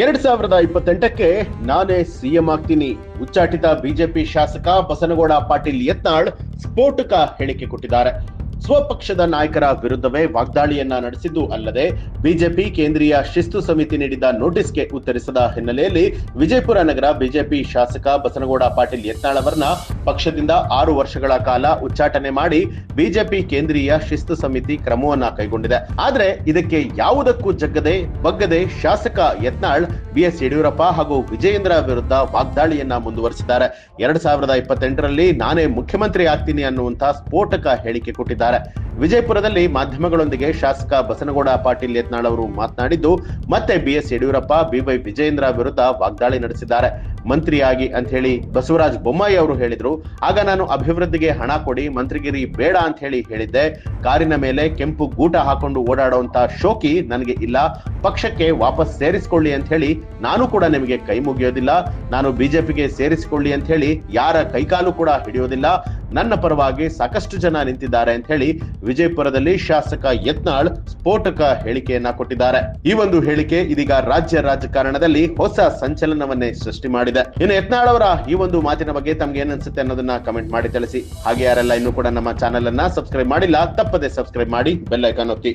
ಎರಡ್ ಸಾವಿರದ ಇಪ್ಪತ್ತೆಂಟಕ್ಕೆ ನಾನೇ ಸಿಎಂ ಆಗ್ತೀನಿ. ಉಚ್ಚಾಟಿತ ಬಿಜೆಪಿ ಶಾಸಕ ಬಸನಗೌಡ ಪಾಟೀಲ್ ಯತ್ನಾಳ್ ಸ್ಫೋಟಕ ಹೇಳಿಕೆ ಕೊಟ್ಟಿದ್ದಾರೆ. ಸ್ವಪಕ್ಷದ ನಾಯಕರ ವಿರುದ್ಧವೇ ವಾಗ್ದಾಳಿಯನ್ನ ನಡೆಸಿದ್ದು ಅಲ್ಲದೆ ಬಿಜೆಪಿ ಕೇಂದ್ರೀಯ ಶಿಸ್ತು ಸಮಿತಿ ನೀಡಿದ ನೋಟಿಸ್ಗೆ ಉತ್ತರಿಸದ ಹಿನ್ನೆಲೆಯಲ್ಲಿ ವಿಜಯಪುರ ನಗರ ಬಿಜೆಪಿ ಶಾಸಕ ಬಸನಗೌಡ ಪಾಟೀಲ್ ಯತ್ನಾಳ್ ಅವರನ್ನ ಪಕ್ಷದಿಂದ ಆರು ವರ್ಷಗಳ ಕಾಲ ಉಚ್ಚಾಟನೆ ಮಾಡಿ ಬಿಜೆಪಿ ಕೇಂದ್ರೀಯ ಶಿಸ್ತು ಸಮಿತಿ ಕ್ರಮವನ್ನ ಕೈಗೊಂಡಿದೆ. ಆದ್ರೆ ಇದಕ್ಕೆ ಯಾವುದಕ್ಕೂ ಜಗ್ಗದೆ ಬಗ್ಗದೆ ಶಾಸಕ ಯತ್ನಾಳ್ ಬಿಎಸ್ ಯಡಿಯೂರಪ್ಪ ಹಾಗೂ ವಿಜಯೇಂದ್ರ ವಿರುದ್ಧ ವಾಗ್ದಾಳಿಯನ್ನ ಮುಂದುವರಿಸಿದ್ದಾರೆ. ಎರಡ್ ಸಾವಿರದ ಇಪ್ಪತ್ತೆಂಟರಲ್ಲಿ ನಾನೇ ಮುಖ್ಯಮಂತ್ರಿ ಆಗ್ತೀನಿ ಅನ್ನುವಂತ ಸ್ಫೋಟಕ ಹೇಳಿಕೆ ಕೊಟ್ಟಿದ್ದಾರೆ. cara ವಿಜಯಪುರದಲ್ಲಿ ಮಾಧ್ಯಮಗಳೊಂದಿಗೆ ಶಾಸಕ ಬಸನಗೌಡ ಪಾಟೀಲ್ ಯತ್ನಾಳ್ ಅವರು ಮಾತನಾಡಿದ್ದು, ಮತ್ತೆ ಬಿಎಸ್ ಯಡಿಯೂರಪ್ಪ, ಬಿವೈ ವಿಜಯೇಂದ್ರ ವಿರುದ್ಧ ವಾಗ್ದಾಳಿ ನಡೆಸಿದ್ದಾರೆ. ಮಂತ್ರಿಯಾಗಿ ಅಂತ ಹೇಳಿ ಬಸವರಾಜ ಬೊಮ್ಮಾಯಿ ಅವರು ಹೇಳಿದ್ರು. ಆಗ ನಾನು ಅಭಿವೃದ್ಧಿಗೆ ಹಣ ಕೊಡಿ, ಮಂತ್ರಿಗಿರಿ ಬೇಡ ಅಂತ ಹೇಳಿ ಹೇಳಿದ್ದೆ. ಕಾರಿನ ಮೇಲೆ ಕೆಂಪು ಗೂಟ ಹಾಕೊಂಡು ಓಡಾಡುವಂತ ಶೋಕಿ ನನಗೆ ಇಲ್ಲ. ಪಕ್ಷಕ್ಕೆ ವಾಪಸ್ ಸೇರಿಸಿಕೊಳ್ಳಿ ಅಂತ ಹೇಳಿ ನಾನು ಕೂಡ ನಿಮಗೆ ಕೈ ಮುಗಿಯೋದಿಲ್ಲ. ನಾನು ಬಿಜೆಪಿಗೆ ಸೇರಿಸಿಕೊಳ್ಳಿ ಅಂತ ಹೇಳಿ ಯಾರ ಕೈಕಾಲು ಕೂಡ ಹಿಡಿಯೋದಿಲ್ಲ. ನನ್ನ ಪರವಾಗಿ ಸಾಕಷ್ಟು ಜನ ನಿಂತಿದ್ದಾರೆ ಅಂತ ಹೇಳಿ ವಿಜಯಪುರದಲ್ಲಿ ಶಾಸಕ ಯತ್ನಾಳ್ ಸ್ಫೋಟಕ ಹೇಳಿಕೆಯನ್ನ ಕೊಟ್ಟಿದ್ದಾರೆ. ಈ ಒಂದು ಹೇಳಿಕೆ ಇದೀಗ ರಾಜ್ಯ ರಾಜಕಾರಣದಲ್ಲಿ ಹೊಸ ಸಂಚಲನವನ್ನೇ ಸೃಷ್ಟಿ ಮಾಡಿದೆ. ಇನ್ನು ಯತ್ನಾಳ್ ಅವರ ಈ ಒಂದು ಮಾತಿನ ಬಗ್ಗೆ ತಮ್ಗೆ ಏನನ್ಸುತ್ತೆ ಅನ್ನೋದನ್ನ ಕಮೆಂಟ್ ಮಾಡಿ ತಿಳಿಸಿ. ಹಾಗೆ ಯಾರೆಲ್ಲ ಇನ್ನೂ ಕೂಡ ನಮ್ಮ ಚಾನೆಲ್ ಅನ್ನ ಸಬ್ಸ್ಕ್ರೈಬ್ ಮಾಡಿಲ್ಲ, ತಪ್ಪದೆ ಸಬ್ಸ್ಕ್ರೈಬ್ ಮಾಡಿ ಬೆಲ್ ಐಕಾನ್ ಒತ್ತಿ.